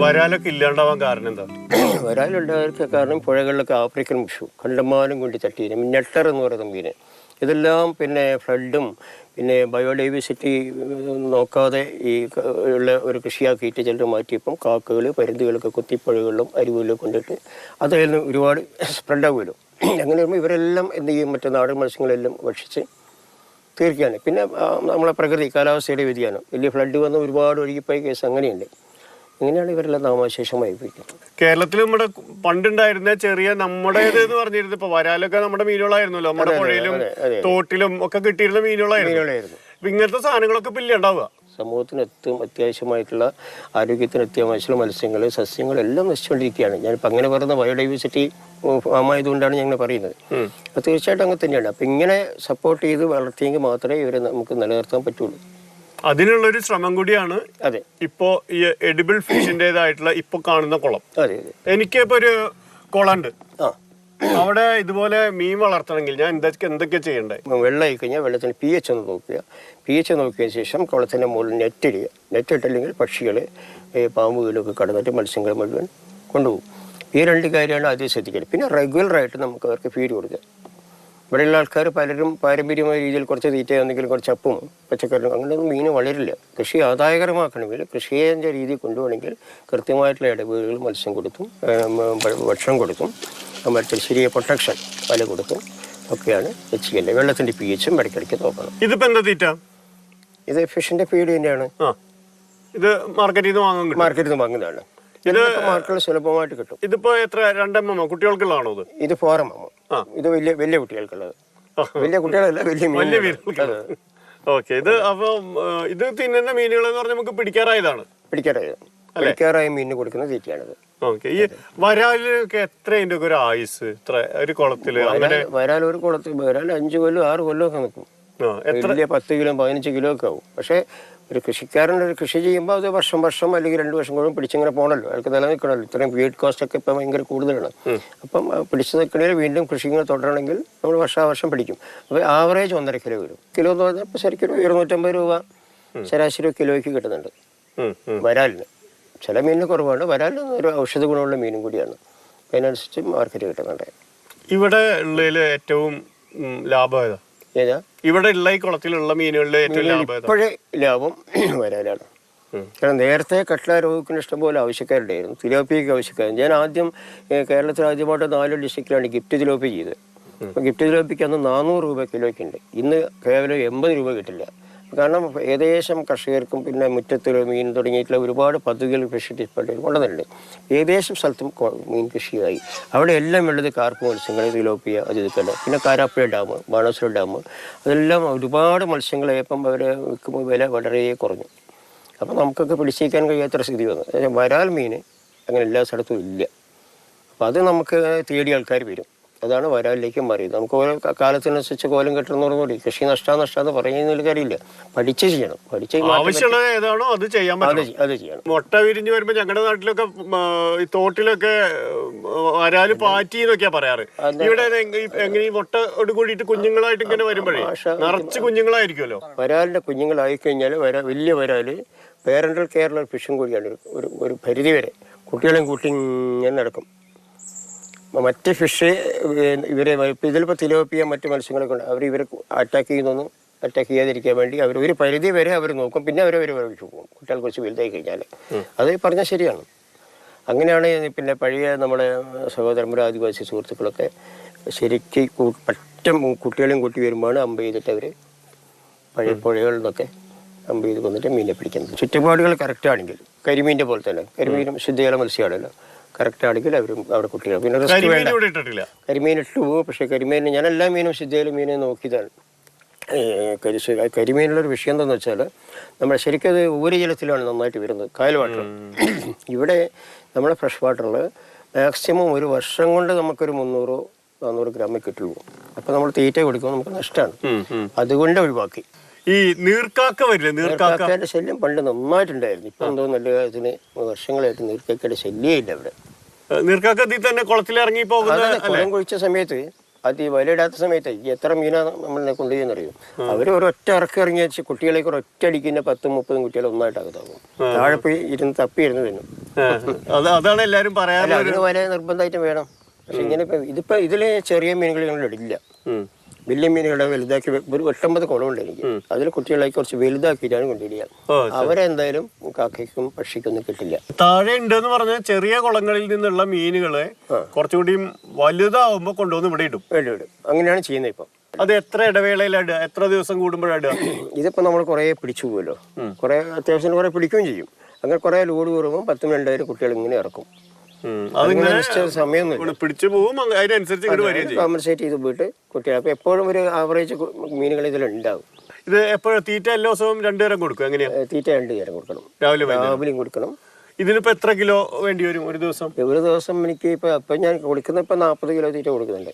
വരാലൊക്കെ ഇല്ലാണ്ടാവാൻ കാരണം എന്താ? വരാലുണ്ടായിരിക്കുക കാരണം പുഴകളിലൊക്കെ ആഫ്രിക്കൻ മുഷു കണ്ടമാനം കൊണ്ട് തട്ടീന് നെട്ടർ എന്ന് പറയുന്ന മീൻ. ഇതെല്ലാം പിന്നെ ഫ്ലഡും പിന്നെ ബയോഡൈവേഴ്സിറ്റി നോക്കാതെ ഈ ഉള്ള ഒരു കൃഷിയാക്കിയിട്ട് ചിലർ മാറ്റിയപ്പം കാക്കകൾ പരുന്തുകളൊക്കെ കുത്തിപ്പുഴകളിലും അരുവിലും കൊണ്ടിട്ട് അതിൽ നിന്ന് ഒരുപാട് സ്പ്രെഡാകുമല്ലോ അങ്ങനെ വരുമ്പോൾ ഇവരെല്ലാം എന്ത് ചെയ്യും? മറ്റു നാടൻ മത്സ്യങ്ങളെല്ലാം ഭക്ഷിച്ച് തീർക്കുകയാണ് പിന്നെ നമ്മളെ പ്രകൃതി കാലാവസ്ഥയുടെ വ്യതിയാനം. വലിയ ഫ്ലഡ് വന്ന് ഒരുപാട് ഒഴുകിപ്പോയ കേസ് അങ്ങനെയുണ്ട്. ഇങ്ങനെയാണ് ഇവരെല്ലാം നാമാശേഷമായി പോയിരിക്കുന്നത് കേരളത്തിൽ നമ്മുടെ പണ്ടുണ്ടായിരുന്ന ചെറിയ നമ്മുടേത് എന്ന് പറഞ്ഞിരുന്നത് ഇപ്പൊ വരാലൊക്കെ നമ്മുടെ മീനുകളായിരുന്നല്ലോ. നമ്മുടെ പുഴയിലും. തോട്ടിലും ഒക്കെ കിട്ടിയിരുന്ന മീനുകളായിരുന്നു. ഇങ്ങനത്തെ സാധനങ്ങളൊക്കെ ഇപ്പൊ ഉണ്ടാവുക? സമൂഹത്തിന് ഏറ്റവും അത്യാവശ്യമായിട്ടുള്ള ആരോഗ്യത്തിന് അത്യാവശ്യമുള്ള മത്സ്യങ്ങൾ സസ്യങ്ങൾ എല്ലാം നശിച്ചുകൊണ്ടിരിക്കുകയാണ്. ഞാനിപ്പോൾ അങ്ങനെ പറയുന്ന ബയോഡൈവേഴ്സിറ്റി ഫാമായതുകൊണ്ടാണ് ഞങ്ങൾ പറയുന്നത്. അത് തീർച്ചയായിട്ടും അങ്ങനെ തന്നെയാണ്. അപ്പം ഇങ്ങനെ സപ്പോർട്ട് ചെയ്ത് വളർത്തിയെങ്കിൽ മാത്രമേ ഇവരെ നമുക്ക് നിലനിർത്താൻ പറ്റുള്ളൂ. അതിനുള്ള ഒരു ശ്രമം കൂടിയാണ് അതെ. ഇപ്പോ ഈ എഡിബിൾ ഫിഷിന്റേതായിട്ടുള്ള ഇപ്പൊ കാണുന്ന കുളം. അതെ അതെ. എനിക്ക് ഇപ്പൊ ഒരു കുളമുണ്ട്. ആ. അവിടെ ഇതുപോലെ മീൻ വളർത്തണമെങ്കിൽ ഞാൻ എന്തൊക്കെ എന്തൊക്കെ ചെയ്യണ്ടേ? വെള്ളമായി കഴിഞ്ഞാൽ വെള്ളത്തിന് പി എച്ച് ഒന്ന് നോക്കുക. പി എച്ച് നോക്കിയതിന് ശേഷം കുളത്തിന്റെ മുകളിൽ നെറ്റിടുക നെറ്റിട്ടില്ലെങ്കിൽ നെറ്റ് ഈ പക്ഷികൾ പാമ്പുകളൊക്കെ കടന്നിട്ട് മത്സ്യങ്ങൾ മുഴുവൻ കൊണ്ടുപോകും. ഈ രണ്ട് കാര്യമാണ് ആദ്യം ശ്രദ്ധിക്കേണ്ടത്. പിന്നെ റെഗുലറായിട്ട് നമുക്ക് അവർക്ക് ഫീഡ് കൊടുക്കുക. ഇവിടെയുള്ള ആൾക്കാർ പലരും പാരമ്പര്യമായ രീതിയിൽ കുറച്ച് തീറ്റ എന്തെങ്കിലും കുറച്ച് അപ്പും പച്ചക്കറിയും അങ്ങനെയൊന്നും മീൻ വളരില്ല. കൃഷി ആദായകരമാക്കണമെങ്കിൽ കൃഷിയെ രീതി കൊണ്ടുപോകണമെങ്കിൽ കൃത്യമായിട്ടുള്ള ഇടവേളകൾ മത്സ്യം കൊടുക്കും ഭക്ഷണം കൊടുത്തും മറ്റൊരു ചെറിയ പ്രൊട്ടക്ഷൻ വല കൊടുക്കും ഒക്കെയാണ് ചെയ്യേണ്ടത് വെള്ളത്തിന്റെ പി എച്ചും ഇടയ്ക്കിടയ്ക്ക് നോക്കണം. ഇതിപ്പോൾ എന്താ തീറ്റ? ഇത് ഫിഷിന്റെ ഫീഡ് തന്നെയാണ്. ആ. ഇത് മാർക്കറ്റിൽ നിന്ന് വാങ്ങും മാർക്കറ്റിൽ നിന്ന് വാങ്ങുന്നതാണ്. ഇത് മാർക്കറ്റിൽ സുലഭമായിട്ട് കിട്ടും. ഇതിപ്പോ എത്ര? രണ്ടെണ്ണോ കുട്ടികൾക്കുള്ളതാണോ ഇത്? ഇത് ആമോ ആ. ഇത് വലിയ വലിയ കുട്ടികൾക്കുള്ളത്. വലിയ കുട്ടികളല്ല വലിയ മീനുകൾ ഓക്കെ. ഇത് അപ്പൊ ഇത് തിന്നുന്ന മീനുകൾ എന്ന് പറഞ്ഞാൽ നമുക്ക് പിടിക്കാറായതാണ്. പിടിക്കാറായത്. പിടിക്കാറായ മീനിന് കൊടുക്കുന്ന തീറ്റയാണിത്. ഓക്കെ. ഈ വരാലിനൊക്കെ എത്ര അതിന്റെ ഒരു ആയുസ്? ഇത്ര ഒരു കുളത്തിൽ? അങ്ങനെ വരാൽ- ഒരു കുളത്തിൽ വരാൽ അഞ്ച് കൊല്ലം ആറ് കൊല്ലം ഒക്കെ നിൽക്കും വലിയ പത്ത് കിലോ പതിനഞ്ച് കിലോ ഒക്കെ ആവും. പക്ഷേ ഒരു കൃഷിക്കാരൻ ഒരു കൃഷി ചെയ്യുമ്പോൾ അത് വർഷം വർഷം അല്ലെങ്കിൽ രണ്ട് വർഷം കൂടും പിടിച്ചിങ്ങനെ പോകണല്ലോ അയാൾക്ക് നിലനിൽക്കണമല്ലോ ഇത്രയും ഫീഡ് കോസ്റ്റ് ഒക്കെ ഇപ്പം ഭയങ്കര കൂടുതലാണ്. അപ്പം പിടിച്ചു നിൽക്കണേൽ വീണ്ടും കൃഷി ഇങ്ങനെ തുടരണമെങ്കിൽ നമ്മൾ വർഷാവർഷം പിടിക്കും. അപ്പോൾ ആവറേജ് ഒന്നര കിലോ വരും. കിലോ എന്ന് പറഞ്ഞാൽ ഇപ്പോൾ ശരിക്കും ഒരു ഇരുന്നൂറ്റമ്പത് രൂപ ശരാശരി കിലോയ്ക്ക് കിട്ടുന്നുണ്ട്. വരാലിന്. ചില മീനിന് കുറവാണ്. വരാലിന് ഒരു ഔഷധ ഗുണമുള്ള മീനും കൂടിയാണ്. അതിനനുസരിച്ച് മാർക്കറ്റ് കിട്ടുന്നുണ്ട്. ഇവിടെ ഉള്ളതിൽ ഏറ്റവും ലാഭം ഏതാ? ഏതാ? ഇവിടെ ഉള്ള ഈ കുളത്തിലുള്ള മീനുകളിലെ ഏറ്റവും ലാഭം ഏതാ ഇപ്പോഴേ ലാഭം വരാനാണ്. കാരണം നേരത്തെ കട്ട്ല രോഗത്തിന് ഇഷ്ടംപോലെ ആവശ്യക്കാരുണ്ടായിരുന്നു. തിലോപ്പിക്ക് ആവശ്യക്കാരുണ്ട്. ഞാൻ ആദ്യം ഏഹ്, കേരളത്തിൽ ആദ്യമായിട്ട് നാല് ഡിസ്ട്രിക്റ്റിലാണ് ഗിഫ്റ്റ് തിലോപ്പി ചെയ്തത്. അപ്പോൾ ഗിഫ്റ്റ് തിലോപ്പിക്ക് അന്ന് നാനൂറ് രൂപ കിലോയ്ക്ക് ഉണ്ട്. ഇന്ന് കേവലം എൺപത് രൂപ കിട്ടില്ല. കാരണം ഏകദേശം കർഷകർക്കും പിന്നെ മുറ്റത്തിൽ മീൻ തുടങ്ങിയിട്ടുള്ള ഒരുപാട് പദ്ധതികൾ കൃഷി ഡിപ്പാർട്ട്മെന്റ് കൊണ്ടുവന്നിട്ടുണ്ട് ഏകദേശം സ്ഥലത്തും മീൻ കൃഷിയായി. അവിടെ എല്ലാം ഉള്ളത് കാർപ്പ് മത്സ്യങ്ങൾ തിലോപ്പിയ അത് ഇതൊക്കെയാണ് പിന്നെ കാരാപ്പുഴ ഡാം ബാണാസുര ഡാം. അതെല്ലാം ഒരുപാട് മത്സ്യങ്ങളായപ്പം അവർ വിൽക്കുമ്പോൾ വില വളരെ കുറഞ്ഞു. അപ്പോൾ നമുക്കൊക്കെ പിടിച്ചേക്കാൻ കഴിയാത്ത സ്ഥിതി വന്നു. വരാൽ മീൻ അങ്ങനെ എല്ലാ സ്ഥലത്തും ഇല്ല. അപ്പോൾ അത് നമുക്ക് തേടി ആൾക്കാർ വരും. അതാണ് വരാലിലേക്ക് മാറിയത്. നമുക്ക് ഓരോ കാലത്തിനനുസരിച്ച് കോലം കെട്ടുന്നതോടുകൂടി കൃഷി നഷ്ടാ നഷ്ടാന്ന് പറയുന്നതിൽ കാര്യമില്ല. പഠിച്ച് ചെയ്യണം. പഠിച്ച് മാറ്റം ആവശ്യമുള്ളത് ഏതാണോ അത് ചെയ്യാൻ പറ്റും അത് ചെയ്യണം. മുട്ട വിരിഞ്ഞു വരുമ്പോ ഞങ്ങളുടെ നാട്ടിലൊക്കെ ഈ തോട്ടിലൊക്കെ വരാൽ പാറ്റി എന്നൊക്കെയാ പറയാറ്. ഇവിടെ എങ്ങനെ ഈ മുട്ടയോട് കൂടിയിട്ട് കുഞ്ഞുങ്ങളായിട്ട് ഇങ്ങനെ വരുമ്പോഴേ നിറച്ച് കുഞ്ഞുങ്ങളായിരിക്കുമല്ലോ വരാലിന്റെ കുഞ്ഞുങ്ങളായി കഴിഞ്ഞാൽ വരാ വലിയ വരാൽ പേരന്റൽ കേരള ഫിഷും കൂടിയാണ് ഒരു- ഒരു ഒരു പരിധി വരെ കുട്ടികളെയും കൂട്ടി ഇങ്ങനെ നടക്കും. മറ്റ് ഫിഷ് ഇവരെ ഇതിലിപ്പോൾ തിലോപ്പിയ മറ്റ് മത്സ്യങ്ങളൊക്കെ ഉണ്ട്. അവർ ഇവരെ അറ്റാക്ക് ചെയ്യുന്നൊന്നും അറ്റാക്ക് ചെയ്യാതിരിക്കാൻ വേണ്ടി അവർ ഒരു പരിധി വരെ അവർ നോക്കും. പിന്നെ അവർ അവർ ഒഴിച്ചു പോകും. കുട്ടികൾ കുറച്ച് വലുതായി കഴിഞ്ഞാൽ അത് പറഞ്ഞാൽ ശരിയാണ്. അങ്ങനെയാണ് പിന്നെ പഴയ നമ്മുടെ സഹോദരന്മാരും ആദിവാസി സുഹൃത്തുക്കളൊക്കെ ശരിക്ക് പറ്റും കുട്ടികളെയും കൂട്ടി വരുമ്പോഴാണ് അമ്പ് ചെയ്തിട്ട് അവർ പഴയ പുഴകളിൽ നിന്നൊക്കെ അമ്പ് ചെയ്ത് കൊന്നിട്ട് മീനെ പിടിക്കുന്നത്. ചുറ്റുപാടുകൾ കറക്റ്റ് ആണെങ്കിൽ കരിമീന്റെ പോലെ തന്നെ. കരിമീനും ശുദ്ധജല മത്സ്യമാണല്ലോ. കറക്റ്റ് ആണെങ്കിൽ അവരും അവിടെ കുട്ടികൾ പിന്നെ റിസ്ക് കരിമീൻ വേണ്ട. ഇട്ടിട്ടില്ല. കരിമീൻ ഇട്ടു പോകും പക്ഷേ കരിമീൻ ഞാൻ എല്ലാ മീനും ശുദ്ധിയിലും മീനെ നോക്കിയതാണ് ഏ, കരി കരിമീനുള്ളൊരു വിഷയം എന്താണെന്ന് വെച്ചാൽ നമ്മൾ ശരിക്കും അത് ഉപരിജലത്തിലാണ് നന്നായിട്ട് വരുന്നത്. കായൽ വാട്ടർ. ഇവിടെ നമ്മളെ ഫ്രഷ് വാട്ടറിൽ മാക്സിമം ഒരു വർഷം കൊണ്ട് നമുക്കൊരു മുന്നൂറോ നാനൂറ് ഗ്രാമേ കിട്ടുള്ളൂ. അപ്പം നമ്മൾ തീറ്റ കൊടുക്കുമ്പോൾ നമുക്ക് നഷ്ടമാണ്. അതുകൊണ്ട് ഒഴിവാക്കി. ഈ നീർക്കാക്ക വരില്ലേ? നീർക്കാക്ക. നീർക്കാക്കയുടെ ശല്യം പണ്ട് നന്നായിട്ടുണ്ടായിരുന്നു. ഇപ്പം എന്തോ നല്ല കാര്യത്തിന് വർഷങ്ങളായിട്ട് നീർക്കാക്കയുടെ ശല്യമേ ഇല്ല ഇവിടെ. ഏ, നീർക്കാക്ക ഇതിൽ തന്നെ കുളത്തിൽ ഇറങ്ങി പോകുന്നത് അതെ കുളം കുഴിച്ച സമയത്ത് അത് ഈ വലയിടാത്ത സമയത്ത് എത്ര മീനാ നമ്മളെ കൊണ്ടുപോയെന്നറിയും? അവർ ഒരൊറ്റ ഇറക്കി ഇറങ്ങി വെച്ച് കുട്ടികളേക്ക് ഒരൊറ്റ അടിക്കുന്ന പത്തും മുപ്പതും കുട്ടികൾ ഒന്നായിട്ട് അകത്താകും താഴെ പോയി ഇരുന്ന് തപ്പി ഇരുന്ന് തിന്നും അത് അതാണ് എല്ലാരും പറയാറ് അതിന് വല നിർബന്ധമായിട്ട് വേണം. പക്ഷെ ഇങ്ങനെ ഇപ്പൊ ഇതിപ്പോ ഇതിൽ ചെറിയ മീനുകൾ ഞങ്ങളിടില്ല ഉം. വലിയ മീനുകളെ വലുതാക്കി ഒരു എട്ടൊമ്പത് കുളമുണ്ട് എനിക്ക് അതിൽ കുട്ടികളെ കുറച്ച് വലുതാക്കിയിട്ടാണ് കൊണ്ടിടുക ഓ അവരെന്തായാലും കാക്കയ്ക്കും പക്ഷിക്കൊന്നും കിട്ടില്ല. താഴെ ഉണ്ടെന്ന് പറഞ്ഞ ചെറിയ കുളങ്ങളിൽ നിന്നുള്ള മീനുകളെ കുറച്ചുകൂടി വലുതാവുമ്പോൾ കൊണ്ടുവന്ന് ഇവിടെ ഇടും. വേണ്ടി വിടും അങ്ങനെയാണ് ചെയ്യുന്നത് ഇപ്പം. അത് എത്ര ഇടവേളയിലാണ് എത്ര ദിവസം കൂടുമ്പോഴാണ് ഇതിപ്പോ നമ്മൾ കുറേ പിടിച്ചു പോകുമല്ലോ കുറെ അത്യാവശ്യം കുറെ പിടിക്കുകയും ചെയ്യും. അങ്ങനെ കുറെ ലോഡ് കുറവും പത്തും രണ്ടായിരം കുട്ടികൾ ഇങ്ങനെ ഇറക്കും. ഇവിടെ പിടിച്ചു പോവും അതിനനുസരിച്ച് കോമ്പൻസേറ്റ് ചെയ്ത് പോയിട്ട് കുട്ടികൾ അപ്പൊ എപ്പോഴും ഒരു ആവറേജ് മീനുകൾ ഇതിലുണ്ടാവും ഇത് എപ്പോഴും തീറ്റ എല്ലാ ദിവസവും രണ്ടുപേരും കൊടുക്കും എങ്ങനെയാ? തീറ്റ രണ്ട് നേരം കൊടുക്കണം. രാവിലെ രാവിലെയും കൊടുക്കണം. ഇതിനിപ്പോ എത്ര കിലോ വേണ്ടി വരും ഒരു ദിവസം? ഒരു ദിവസം എനിക്ക് ഇപ്പൊ അപ്പൊ ഞാൻ കൊടുക്കുന്ന ഇപ്പൊ നാപ്പത് കിലോ തീറ്റ കൊടുക്കുന്നുണ്ട്.